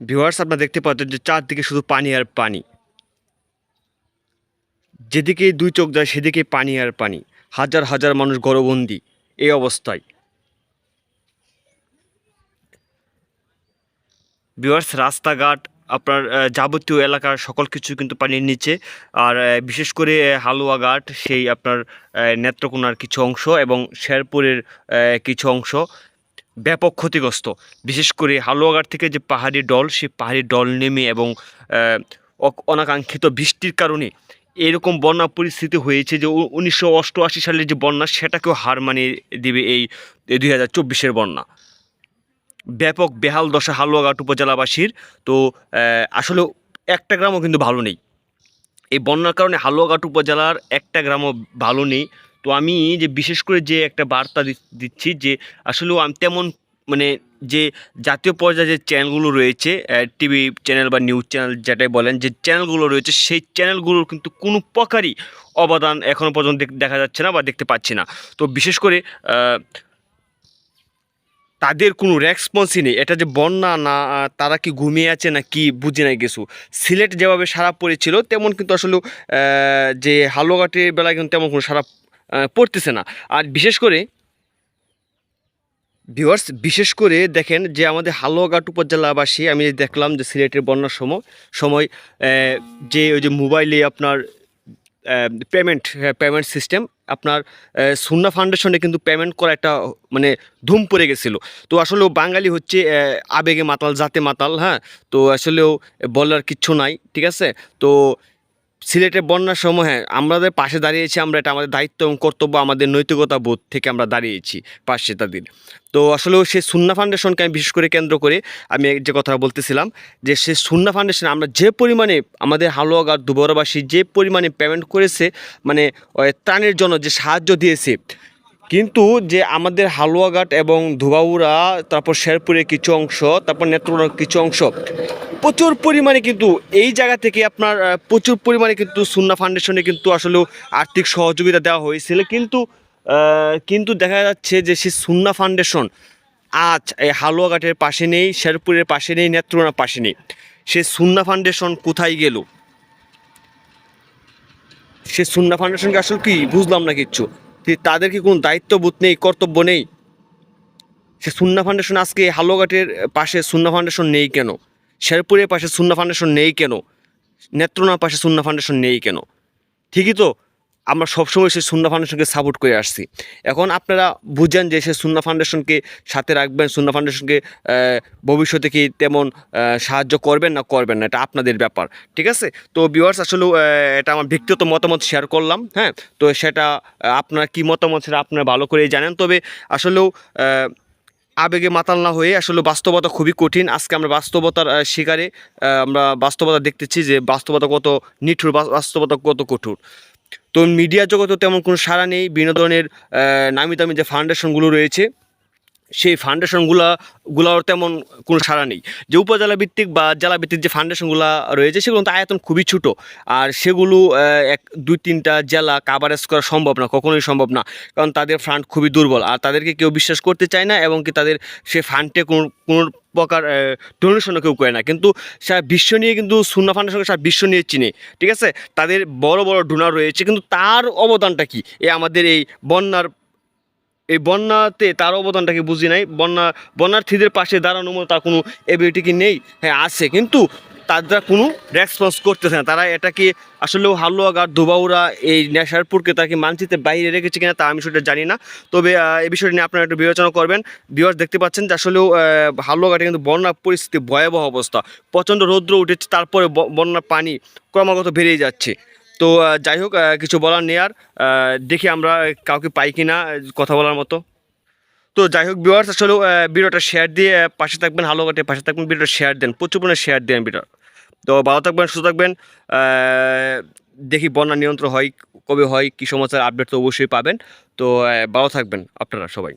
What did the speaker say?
Viewers আপনারা দেখতে পাচ্ছেন যে চারদিকে শুধু পানি আর পানি। যেদিকে দুই চোখ যায়, সেদিকে পানি আর পানি। হাজার হাজার মানুষ গড়বন্দি এই অবস্থায়। ভিউয়ার্স রাস্তাঘাট, আপনার যাবতীয় এলাকার সকল কিছু কিন্তু পানির নিচে। আর বিশেষ করে হালুয়াঘাট সেই আপনার নেত্রকোনার কিছু অংশ এবং শেরপুরের কিছু অংশ। ব্যাপক ক্ষতিগ্রস্ত। বিশেষ করে হালুয়াঘাট থেকে যে পাহাড়ি ডল, সেই পাহাড়ি ডল নেমে এবং অনাকাঙ্ক্ষিত বৃষ্টির কারণে এরকম বন্যা পরিস্থিতি হয়েছে যে উনিশশো অষ্টআশি সালের যে বন্যা, সেটাকেও হার মানিয়ে দেবে এই দুই হাজার চব্বিশের বন্যা। ব্যাপক বেহাল দশা হালুয়াঘাট উপজেলাবাসীর। তো আসলে একটা গ্রামও কিন্তু ভালো নেই। এই বন্যার কারণে হালুয়াঘাট উপজেলার একটা গ্রামও ভালো নেই। তো আমি যে বিশেষ করে যে একটা বার্তা দিচ্ছি যে আসলেও আমি, তেমন মানে যে জাতীয় পর্যায়ে যে চ্যানেলগুলো রয়েছে টিভি চ্যানেল বা নিউজ চ্যানেল যেটাই বলেন, যে চ্যানেলগুলো রয়েছে সেই চ্যানেলগুলোর কিন্তু কোনো প্রকারই অবদান এখনও পর্যন্ত দেখা যাচ্ছে না বা দেখতে পাচ্ছি না। তো বিশেষ করে তাদের কোনো রেসপন্সই নেই। এটা যে বন্যা না তারা কি ঘুমিয়ে আছে না কি বুঝে নাই কিছু। সিলেট যেভাবে সারা পড়েছিল, তেমন কিন্তু আসলে যে হালুয়াঘাটের বেলায় কিন্তু তেমন কোনো সারা পড়তেছে না। আর বিশেষ করে ভিউয়ার্স বিশেষ করে দেখেন যে আমাদের হালুয়াঘাট উপজেলাবাসী, আমি দেখলাম যে সিলেটের বন্যার সময় সময় যে ওই যে মোবাইলে আপনার পেমেন্ট পেমেন্ট সিস্টেম আপনার সুন্না ফাউন্ডেশনে কিন্তু পেমেন্ট করা একটা মানে ধুম পড়ে গেছিল। তো আসলেও বাঙালি হচ্ছে আবেগে মাতাল, জাতে মাতাল হ্যাঁ? তো আসলেও বলার কিচ্ছু নাই, ঠিক আছে? তো সিলেটে বন্যার সময় আমাদের পাশে দাঁড়িয়েছি, আমরা এটা আমাদের দায়িত্ব এবং কর্তব্য, আমাদের নৈতিকতা বোধ থেকে আমরা দাঁড়িয়েছি পাশে তাদের। তো আসলেও সেই সুন্না ফাউন্ডেশনকে আমি বিশেষ করে কেন্দ্র করে আমি যে কথা বলতেছিলাম যে সেই সুন্না ফাউন্ডেশন আমরা যে পরিমাণে আমাদের হালুয়াগার দুবরবাসী যে পরিমাণে পেমেন্ট করেছে মানে ত্রাণের জন্য যে সাহায্য দিয়েছে কিন্তু যে আমাদের হালুয়াঘাট এবং ধুবাউড়া, তারপর শেরপুরের কিছু অংশ, তারপর নেত্রকোনার কিছু অংশ, প্রচুর পরিমাণে কিন্তু এই জায়গা থেকে আপনার প্রচুর পরিমাণে কিন্তু সুন্না ফাউন্ডেশনে কিন্তু আসলে আর্থিক সহযোগিতা দেওয়া হয়েছিল। কিন্তু কিন্তু দেখা যাচ্ছে যে সেই সুন্না ফাউন্ডেশন আজ এই হালুয়াঘাটের পাশে নেই, শেরপুরের পাশে নেই, নেত্রকোনার পাশে নেই। সে সুন্না ফাউন্ডেশন কোথায় গেল? সে সুন্না ফাউন্ডেশনকে আসলে কি বুঝলাম না কিচ্ছু। তাদের কি কোনো দায়িত্ববোধ নেই, কর্তব্য নেই? সে সুন্না ফাউন্ডেশন আজকে হালুয়াঘাটের পাশে সুন্না ফাউন্ডেশন নেই কেন? শেরপুরের পাশে সুন্না ফাউন্ডেশন নেই কেন? নেত্রনার পাশে সুন্না ফাউন্ডেশন নেই কেন? ঠিকই তো? আমরা সবসময় সেই সুন্না ফাউন্ডেশনকে সাপোর্ট করে আসছি। এখন আপনারা বুঝেন যে সে সুন্না ফাউন্ডেশনকে সাথে রাখবেন সুন্না ফাউন্ডেশনকে ভবিষ্যতে কি তেমন সাহায্য করবেন না করবেন না এটা আপনাদের ব্যাপার ঠিক আছে? তো ভিউয়ার্স আসলেও আহ, এটা আমার ব্যক্তিগত মতামত শেয়ার করলাম হ্যাঁ? তো সেটা আপনার কি মতামত সেটা আপনারা ভালো করেই জানেন। তবে আসলেও আবেগে মাতাল না হয়ে আসলে বাস্তবতা খুবই কঠিন। আজকে আমরা বাস্তবতার শিকারে আমরা বাস্তবতা দেখতেছি যে বাস্তবতা কত নিঠুর বাস্তবতা কত কঠোর। তো মিডিয়া জগতে তেমন কোনো সাড়া নেই। বিনোদনের নামি দামি যে ফাউন্ডেশনগুলো রয়েছে সেই ফাউন্ডেশনগুলা গুলার তেমন কোনো সাড়া নেই। যে উপজেলা ভিত্তিক বা জেলা ভিত্তিক যে ফাউন্ডেশনগুলো রয়েছে, সেগুলো তো আয়তন খুবই ছোট। আর সেগুলো এক, দুই, তিনটা জেলা কাভারেজ করা সম্ভব না, কখনোই সম্ভব না। কারণ তাদের ফান্ড খুবই দুর্বল। আর তাদেরকে কেউ বিশ্বাস করতে চায় না এবং কি তাদের সে ফান্ডে কোনো কোনো প্রকার ডোনেশনও কেউ করে না। কিন্তু সারা বিশ্ব নিয়ে কিন্তু সুন্না ফাউন্ডেশনকে সারা বিশ্ব নিয়ে চিনে, ঠিক আছে? তাদের বড় বড় ডোনার রয়েছে। কিন্তু তার অবদানটা কি? এ আমাদের এই বন্যার এই বন্যাতে তার অবদানটাকে বুঝি নাই? বন্যা বন্যার্থীদের পাশে দাঁড়ানোর মতো তার কোনো এবিলিটি কি নেই? হ্যাঁ আছে। কিন্তু তারা কোনো রেসপন্স করতেছে না। তারা এটাকে আসলেও হালুয়াঘাট দুবাউরা এই নেশারপুরকে তাকে মানচিত্রের বাইরে রেখেছে কিনা তা আমি সেটা জানি না। তবে এই বিষয়টা নিয়ে আপনারা একটু বিবেচনা করবেন। বিহার দেখতে পাচ্ছেন যে আসলেও হালুয়াঘাটে কিন্তু বন্যার পরিস্থিতি ভয়াবহ অবস্থা। প্রচণ্ড রৌদ্র উঠেছে, তারপরে বন্যার পানি ক্রমাগত বেড়েই যাচ্ছে। তো যাই হোক কিছু বলার নেই আর। দেখি আমরা কাউকে পাই কি না কথা বলার মতো। তো যাই হোক ভিউয়ার্স আসলে ভিডিওটা শেয়ার দিয়ে পাশে থাকবেন ভালো কাটে পাশে থাকবেন, ভিডিওটা শেয়ার দেন, প্রচুর পরিমাণে শেয়ার দেন ভিডিও তো ভালো থাকবেন, সুস্থ থাকবেন। দেখি বন্যা নিয়ন্ত্রণ হয়, কবে হয়, কী সমাচার আপডেট তো অবশ্যই পাবেন। তো ভালো থাকবেন আপনারা সবাই।